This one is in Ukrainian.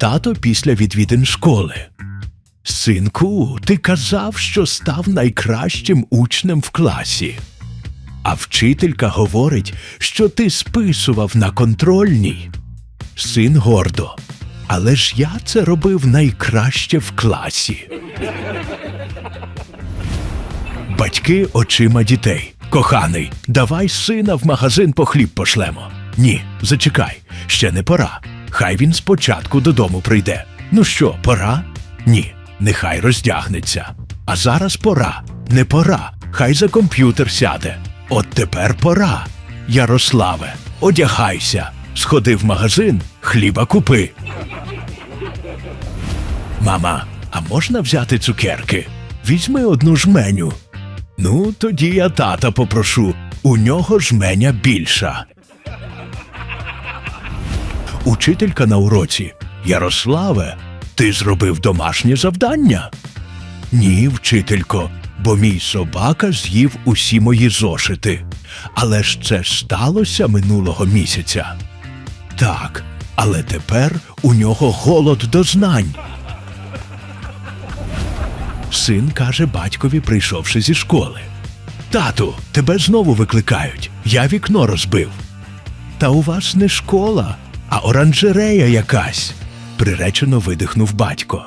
тато після відвідин школи. Синку, ти казав, що став найкращим учнем в класі. А вчителька говорить, що ти списував на контрольній. Син гордо. Але ж я це робив найкраще в класі. Батьки очима дітей. Коханий, давай сина в магазин по хліб пошлемо. Ні, зачекай, ще не пора. Хай він спочатку додому прийде. Ну що, пора? Ні, нехай роздягнеться. А зараз пора, не пора. Хай за комп'ютер сяде. От тепер пора. Ярославе, одягайся. Сходи в магазин, хліба купи. Мама, а можна взяти цукерки? Візьми одну жменю. Ну, тоді я тата попрошу. У нього жменя більша. Учителька на уроці. Ярославе, ти зробив домашнє завдання? Ні, вчителько, бо мій собака з'їв усі мої зошити. Але ж це сталося минулого місяця. Так, але тепер у нього голод до знань. Син каже батькові, прийшовши зі школи. Тату, тебе знову викликають. Я вікно розбив. Та у вас не школа, оранжерея якась, приречено видихнув батько.